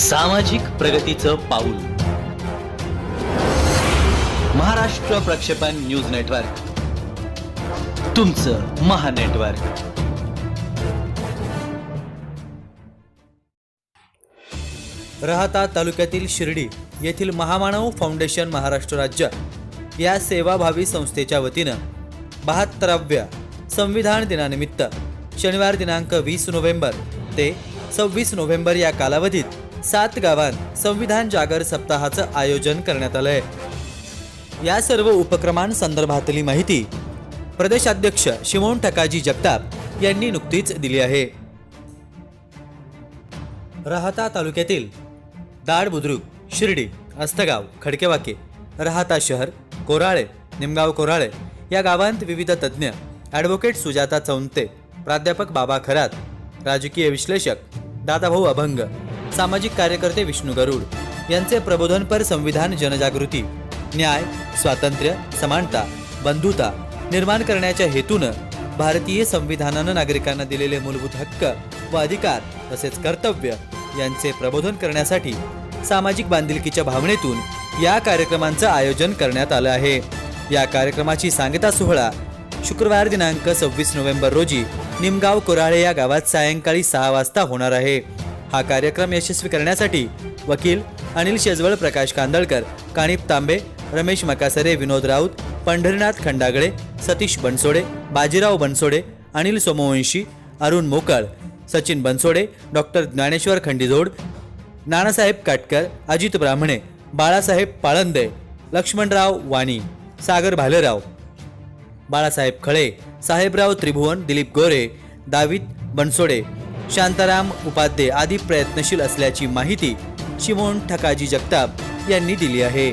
सामाजिक प्रगतीचं पाऊल. महाराष्ट्र प्रक्षेपण न्यूज नेटवर्क. तुमचं महानेटवर्क राहता तालुक्यातील शिर्डी येथील महामानव फाउंडेशन महाराष्ट्र राज्य या सेवाभावी संस्थेच्या वतीनं बहात्तराव्या संविधान दिनानिमित्त शनिवार दिनांक वीस नोव्हेंबर ते सव्वीस नोव्हेंबर या कालावधीत सात गावांत संविधान जागर सप्ताहाचं आयोजन करण्यात आलं आहे या सर्व उपक्रमांसंदर्भातली माहिती प्रदेशाध्यक्ष शिवोन ठकाजी जगताप यांनी नुकतीच दिली आहे. राहता तालुक्यातील दाड बुद्रुक शिर्डी अस्तगाव खडकेवाके राहता शहर कोराळे निमगाव कोराळे या गावांत विविध तज्ज्ञ ॲडव्होकेट सुजाता चौंते प्राध्यापक बाबा खरात राजकीय विश्लेषक दादाभाऊ अभंग सामाजिक कार्यकर्ते विष्णू गरुड यांचे प्रबोधनपर संविधान जनजागृती न्याय स्वातंत्र्य समानता बंधुता निर्माण करण्याच्या हेतूनं भारतीय संविधानानं नागरिकांना दिलेले मूलभूत हक्क व अधिकार तसेच कर्तव्य यांचे प्रबोधन करण्यासाठी सामाजिक बांधिलकीच्या भावनेतून या कार्यक्रमांचं आयोजन करण्यात आलं आहे. या कार्यक्रमाची सांगता सोहळा शुक्रवार दिनांक सव्वीस नोव्हेंबर रोजी निमगाव कोराळे या गावात सायंकाळी सहा वाजता होणार आहे. हा कार्यक्रम यशस्वी करण्यासाठी वकील अनिल शेजवळ प्रकाश कांदळकर काणिप तांबे रमेश मकासरे विनोद राऊत पंढरीनाथ खंडागळे सतीश बनसोडे बाजीराव बनसोडे अनिल सोमवंशी अरुण मोकळ सचिन बनसोडे डॉक्टर ज्ञानेश्वर खंडीजोड नानासाहेब काटकर अजित ब्राह्मणे बाळासाहेब पाळंदे लक्ष्मणराव वाणी सागर भालेराव बाळासाहेब खळे साहेबराव त्रिभुवन दिलीप गोरे दावीद बनसोडे शांताराम उपाध्ये आदी प्रयत्नशील असल्याची माहिती शिमोन ठकाजी जगताप यांनी दिली आहे.